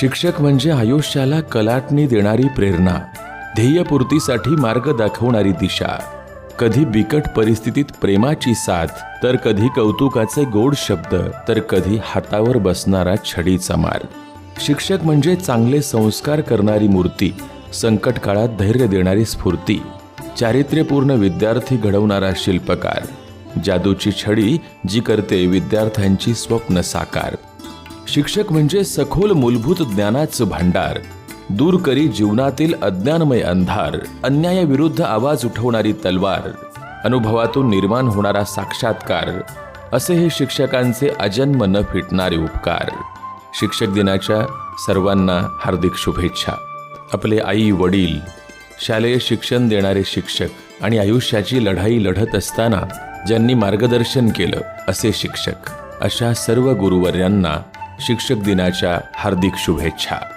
शिक्षक म्हणजे आयुष्याला कलाटणी देणारी प्रेरणा ध्येयपूर्तीसाठी मार्ग दाखवणारी दिशा. कधी बिकट परिस्थितीत प्रेमाची साथ तर कधी कौतुकाचे गोड शब्द तर कधी हातावर बसणारा छडीचा मार्ग शिक्षक म्हणजे चांगले संस्कार करणारी मूर्ती संकट काळात धैर्य देणारी स्फूर्ती. चारित्र्यपूर्ण विद्यार्थी घडवणारा शिल्पकार. जादूची छडी जी करते विद्यार्थ्यांची स्वप्न साकार. शिक्षक म्हणजे सखोल मूलभूत ज्ञानाचं भांडार. दूर करी जीवनातील अज्ञानमय अंधार अन्यायाविरुद्ध आवाज उठवणारी तलवार अनुभवातून निर्माण होणारा साक्षात्कार असे हे शिक्षकांचे अजन्म न फिटणारे उपकार. शिक्षक दिनाच्या सर्वांना हार्दिक शुभेच्छा. आपले आई वडील शालेय शिक्षण देणारे शिक्षक आणि आयुष्याची लढाई लढत असताना ज्यांनी मार्गदर्शन केलं असे शिक्षक. अशा सर्व गुरुवर्यांना शिक्षक दिनाच्या हार्दिक शुभेच्छा.